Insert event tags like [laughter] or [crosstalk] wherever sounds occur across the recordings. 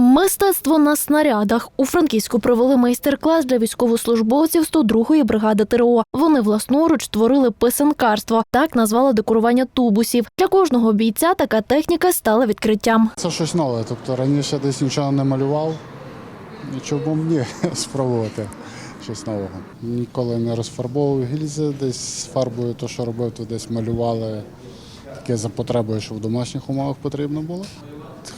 Мистецтво на снарядах у Франківську провели майстер-клас для військовослужбовців 102-ї бригади ТРО. Вони власноруч створили писанкарство. Так назвали декорування тубусів. Для кожного бійця така техніка стала відкриттям. Це щось нове. Тобто раніше десь нічого не малював. І чому б ні [laughs] спробувати щось нового. Ніколи не розфарбовував гільзи, десь фарбою, то що робив, то десь малювали таке за потребою, що в домашніх умовах потрібно було.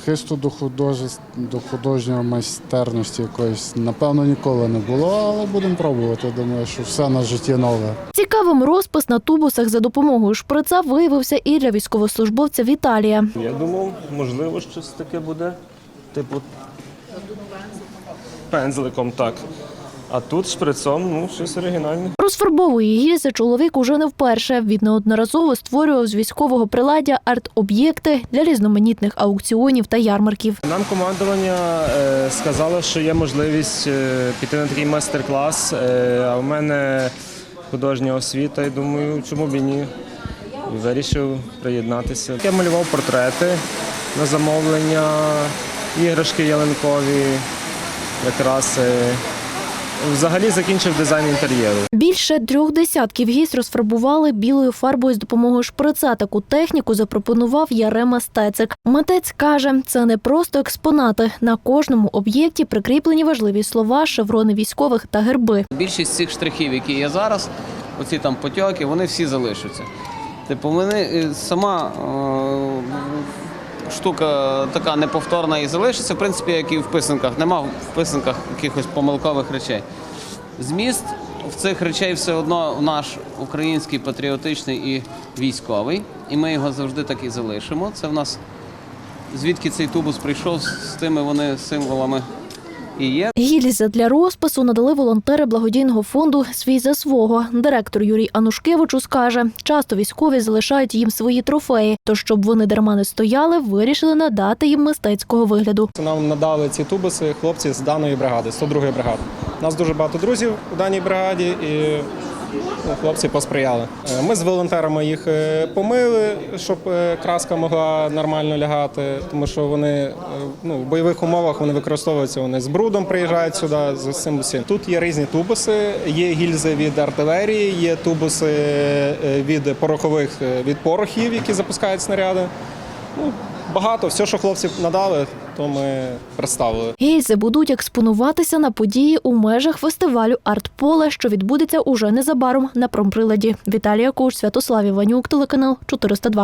Хисту до, художес- до художньої майстерності якоїсь, напевно, ніколи не було, але будемо пробувати. Думаю, що все на житті нове. Цікавим розпис на тубусах за допомогою шприца виявився і для військовослужбовця Віталія. Я думав, можливо, щось таке буде. Типу. Пензликом, так. А тут шприцом, ну, щось оригінальне. Розфарбовує гільзи чоловік уже не вперше. Він неодноразово створював з військового приладдя арт-об'єкти для різноманітних аукціонів та ярмарків. Нам командування е, сказало, що є можливість е, піти на такий майстер-клас. Е, а в мене художня освіта, і думаю, чому б і ні. І вирішив приєднатися. Я малював портрети на замовлення, іграшки ялинкові, якраз. Взагалі закінчив дизайн інтер'єру. Більше трьох десятків гільз розфарбували білою фарбою з допомогою шприца. Таку техніку запропонував Ярема Стецик. Митець каже, це не просто експонати. На кожному об'єкті прикріплені важливі слова, шеврони військових та герби. Більшість цих штрихів, які є зараз, оці там потьоки, вони всі залишаться. Типу, вони е, сама е, штука така неповторна і залишиться, в принципі, як і в писанках. Нема в писанках якихось помилкових речей. Зміст в цих речей все одно наш український патріотичний і військовий, і ми його завжди так і залишимо. Це в нас звідки цей тубус прийшов, з тими вони символами і є. Гільзи для розпису надали волонтери благодійного фонду Свій за свого. Директор Юрій Анушкевичус каже, часто військові залишають їм свої трофеї. То щоб вони дарма не стояли, вирішили надати їм мистецького вигляду. Нам надали ці тубуси хлопці з даної бригади, 102-ї бригади. У нас дуже багато друзів у даній бригаді і хлопці посприяли. Е, Ми з волонтерами їх е, помили, щоб е, краска могла нормально лягати, тому що вони ну, в бойових умовах вони використовуються. Вони з брудом приїжджають сюди з цим усім. Тут є різні тубуси, є гільзи від артилерії, є тубуси від порохових від порохів, які запускають снаряди. Ну, багато, все, що хлопці надали, то ми представили. Гільзи будуть експонуватися на події у межах фестивалю Артполе, що відбудеться уже незабаром на промприладі. Віталія Куш, Святослав Іванюк, телеканал 402.